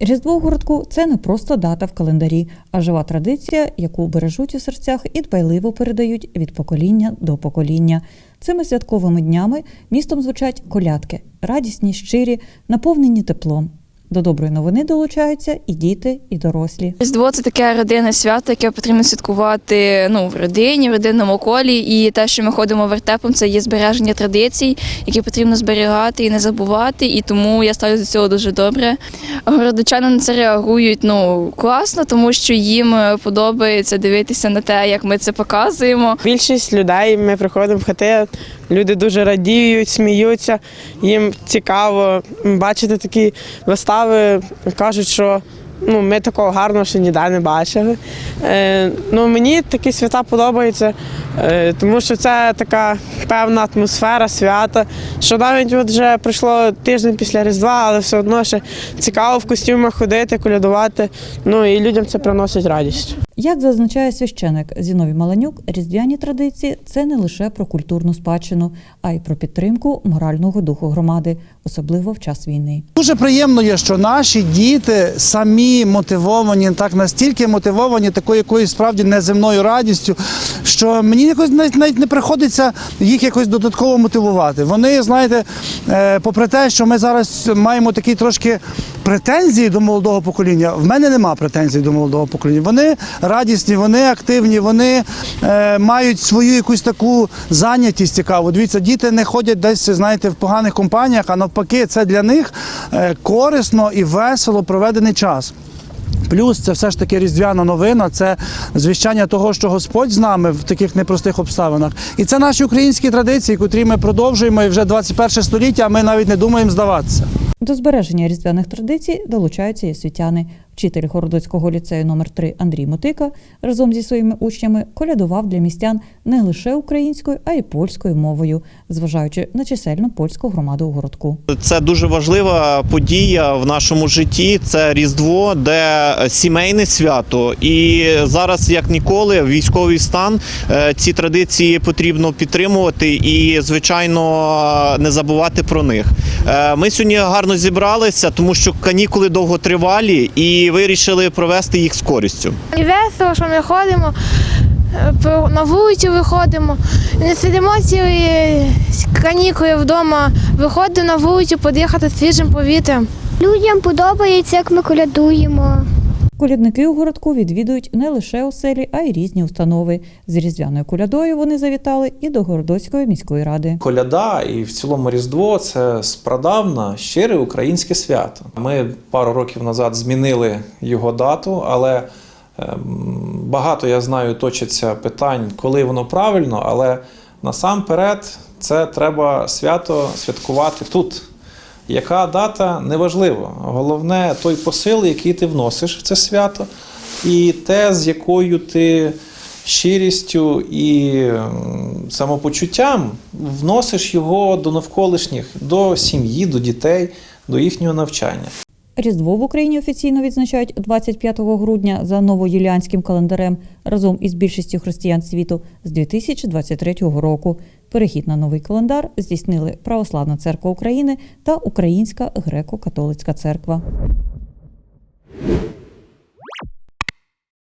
Різдво в городку це не просто дата в календарі, а жива традиція, яку бережуть у серцях і дбайливо передають від покоління до покоління. Цими святковими днями містом звучать колядки, радісні, щирі, наповнені теплом. До доброї новини долучаються і діти, і дорослі. Різдво це таке родинне свято, яке потрібно святкувати ну, в родині, в родинному колі. І те, що ми ходимо вертепом, це є збереження традицій, які потрібно зберігати і не забувати. І тому я ставлю до цього дуже добре. Городочани на це реагують ну, класно, тому що їм подобається дивитися на те, як ми це показуємо. Більшість людей ми приходимо в хати, люди дуже радіють, сміються, їм цікаво бачити такі вистави. Кажуть, що ну, ми такого гарного ще ніде не бачили. Е, ну, мені такі свята подобаються, е, тому що це така певна атмосфера свята. Що навіть от вже пройшло тиждень після Різдва, але все одно ще цікаво в костюмах ходити, колядувати. Ну і людям це приносить радість. Як зазначає священик Зіновій Маланюк, різдвяні традиції це не лише про культурну спадщину, а й про підтримку морального духу громади, особливо в час війни. Дуже приємно є, що наші діти самі мотивовані, так настільки мотивовані такою якоюсь справді неземною радістю, що мені якось навіть, навіть не приходиться їх якось додатково мотивувати. Вони, знаєте, е, попри те, що ми зараз маємо такі трошки претензії до молодого покоління, в мене нема претензій до молодого покоління. Вони радісні, вони активні, вони е, мають свою якусь таку зайнятість цікаву. Дивіться, діти не ходять десь, знаєте, в поганих компаніях, а навпаки, це для них е, корисно і весело проведений час. Плюс це все ж таки різдвяна новина, це звіщання того, що Господь з нами в таких непростих обставинах. І це наші українські традиції, котрі ми продовжуємо і вже 21 століття, а ми навіть не думаємо здаватися. До збереження різдвяних традицій долучаються і освітяни. Вчитель Городоцького ліцею номер 3 Андрій Мотика разом зі своїми учнями колядував для містян не лише українською, а й польською мовою, зважаючи на чисельну польську громаду у городку. Це дуже важлива подія в нашому житті. Це Різдво, де сімейне свято. І зараз, як ніколи, військовий стан е, ці традиції потрібно підтримувати і, звичайно, не забувати про них. Е, Ми сьогодні гарно зібралися, тому що канікули довготривалі і вирішили провести їх з користю. І весело, що ми ходимо, е, на вулицю виходимо. Не сидимо цілі канікули вдома, виходимо на вулицю подихати свіжим повітрям. Людям подобається, як ми колядуємо. Колядники у городку відвідують не лише оселі, а й різні установи. З різдвяною колядою вони завітали і до Городоцької міської ради. Коляда і в цілому Різдво це спрадавна щире українське свято. Ми пару років назад змінили його дату, але ем, багато я знаю точаться питань, коли воно правильно, але насамперед це треба свято святкувати тут. Яка дата неважливо. Головне той посил, який ти вносиш в це свято, і те, з якою ти щирістю і самопочуттям вносиш його до навколишніх, до сім'ї, до дітей, до їхнього навчання. Різдво в Україні офіційно відзначають 25 грудня за новоюліанським календарем разом із більшістю християн світу з 2023 року. Перехід на новий календар здійснили Православна церква України та Українська греко-католицька церква.